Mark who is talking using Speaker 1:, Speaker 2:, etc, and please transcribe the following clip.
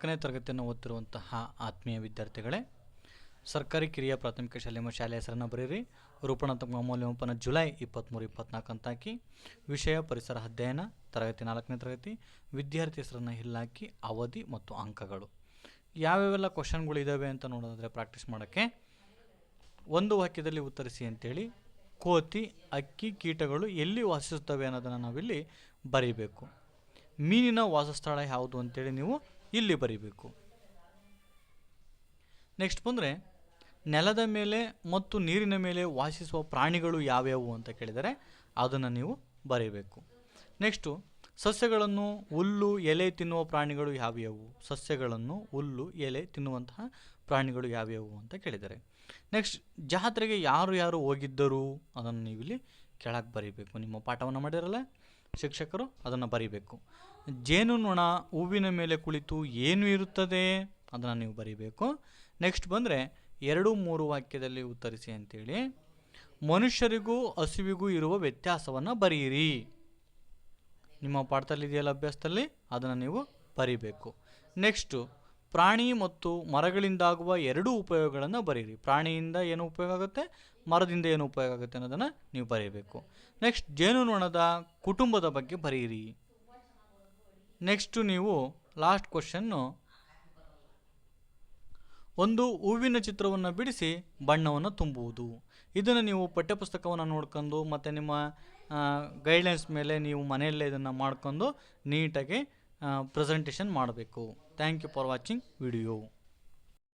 Speaker 1: ನಾಲ್ಕನೇ ತರಗತಿಯನ್ನು ಓದ್ತಿರುವಂತಹ ಆತ್ಮೀಯ ವಿದ್ಯಾರ್ಥಿಗಳೇ, ಸರ್ಕಾರಿ ಕಿರಿಯ ಪ್ರಾಥಮಿಕ ಶಾಲೆ ಶಾಲೆ ಹೆಸರನ್ನು ಬರೀರಿ. ರೂಪಣಾತ್ಮಕ ಮೌಲ್ಯಮಾಪನ ಜುಲೈ ಇಪ್ಪತ್ತ್ಮೂರು ಇಪ್ಪತ್ನಾಲ್ಕು ಅಂತ ಹಾಕಿ ವಿಷಯ ಪರಿಸರ ಅಧ್ಯಯನ, ತರಗತಿ ನಾಲ್ಕನೇ ತರಗತಿ, ವಿದ್ಯಾರ್ಥಿ ಹೆಸರನ್ನು ಇಲ್ಲಾಕಿ ಅವಧಿ ಮತ್ತು ಅಂಕಗಳು. ಯಾವ್ಯಾವೆಲ್ಲ ಕ್ವಶನ್ಗಳು ಇದ್ದಾವೆ ಅಂತ ನೋಡೋದಾದರೆ ಪ್ರಾಕ್ಟೀಸ್ ಮಾಡೋಕ್ಕೆ ಒಂದು ವಾಕ್ಯದಲ್ಲಿ ಉತ್ತರಿಸಿ ಅಂತೇಳಿ, ಕೋತಿ, ಅಕ್ಕಿ, ಕೀಟಗಳು ಎಲ್ಲಿ ವಾಸಿಸುತ್ತವೆ ಅನ್ನೋದನ್ನು ನಾವಿಲ್ಲಿ ಬರೀಬೇಕು. ಮೀನಿನ ವಾಸಸ್ಥಳ ಯಾವುದು ಅಂತೇಳಿ ನೀವು ಇಲ್ಲಿ ಬರೀಬೇಕು. ನೆಕ್ಸ್ಟ್ ಬಂದರೆ ನೆಲದ ಮೇಲೆ ಮತ್ತು ನೀರಿನ ಮೇಲೆ ವಾಸಿಸುವ ಪ್ರಾಣಿಗಳು ಯಾವ್ಯಾವು ಅಂತ ಕೇಳಿದರೆ ಅದನ್ನು ನೀವು ಬರೀಬೇಕು. ನೆಕ್ಸ್ಟು ಸಸ್ಯಗಳನ್ನು ಹುಲ್ಲು, ಎಲೆ ತಿನ್ನುವ ಪ್ರಾಣಿಗಳು ಯಾವ್ಯಾವು? ಸಸ್ಯಗಳನ್ನು ಹುಲ್ಲು, ಎಲೆ ತಿನ್ನುವಂತಹ ಪ್ರಾಣಿಗಳು ಯಾವ್ಯಾವು ಅಂತ ಕೇಳಿದರೆ. ನೆಕ್ಸ್ಟ್ ಜಾತ್ರೆಗೆ ಯಾರು ಯಾರು ಹೋಗಿದ್ದರು? ಅದನ್ನು ನೀವಿಲ್ಲಿ ಕೆಳಗೆ ಬರೀಬೇಕು. ನಿಮ್ಮ ಪಾಠವನ್ನು ಮಾಡಿರಲ್ಲ ಶಿಕ್ಷಕರು ಅದನ್ನು ಬರೀಬೇಕು. ಜೇನುನೊಣ ಹೂವಿನ ಮೇಲೆ ಕುಳಿತು ಏನು ಇರುತ್ತದೆ? ಅದನ್ನು ನೀವು ಬರೀಬೇಕು. ನೆಕ್ಸ್ಟ್ ಬಂದರೆ ಎರಡು ಮೂರು ವಾಕ್ಯದಲ್ಲಿ ಉತ್ತರಿಸಿ ಅಂತೇಳಿ. ಮನುಷ್ಯರಿಗೂ ಹಸುವಿಗೂ ಇರುವ ವ್ಯತ್ಯಾಸವನ್ನು ಬರೆಯಿರಿ ನಿಮ್ಮ ಪಾಠದಲ್ಲಿ ಇದೆಯಲ್ಲ ಅಭ್ಯಾಸದಲ್ಲಿ? ಅದನ್ನು ನೀವು ಬರೀಬೇಕು. ನೆಕ್ಸ್ಟು ಪ್ರಾಣಿ ಮತ್ತು ಮರಗಳಿಂದಾಗುವ ಎರಡೂ ಉಪಯೋಗಗಳನ್ನು ಬರೀರಿ. ಪ್ರಾಣಿಯಿಂದ ಏನು ಉಪಯೋಗ ಆಗುತ್ತೆ? ಮರದಿಂದ ಏನು ಉಪಯೋಗ ಆಗುತ್ತೆ ಅನ್ನೋದನ್ನು ನೀವು ಬರೀಬೇಕು. ನೆಕ್ಸ್ಟ್ ಜೇನುನೊಣದ ಕುಟುಂಬದ ಬಗ್ಗೆ ಬರೀರಿ. ನೆಕ್ಸ್ಟು ನೀವು ಲಾಸ್ಟ್ ಕ್ವಶನ್ನು ಒಂದು ಹೂವಿನ ಚಿತ್ರವನ್ನು ಬಿಡಿಸಿ ಬಣ್ಣವನ್ನು ತುಂಬುವುದು. ಇದನ್ನು ನೀವು ಪಠ್ಯಪುಸ್ತಕವನ್ನು ನೋಡ್ಕೊಂಡು ಮತ್ತು ನಿಮ್ಮ ಗೈಡ್ಲೈನ್ಸ್ ಮೇಲೆ ನೀವು ಮನೆಯಲ್ಲೇ ಇದನ್ನು ಮಾಡ್ಕೊಂಡು ನೀಟಾಗಿ ಪ್ರೆಸೆಂಟೇಷನ್ ಮಾಡಬೇಕು. Thank you for watching video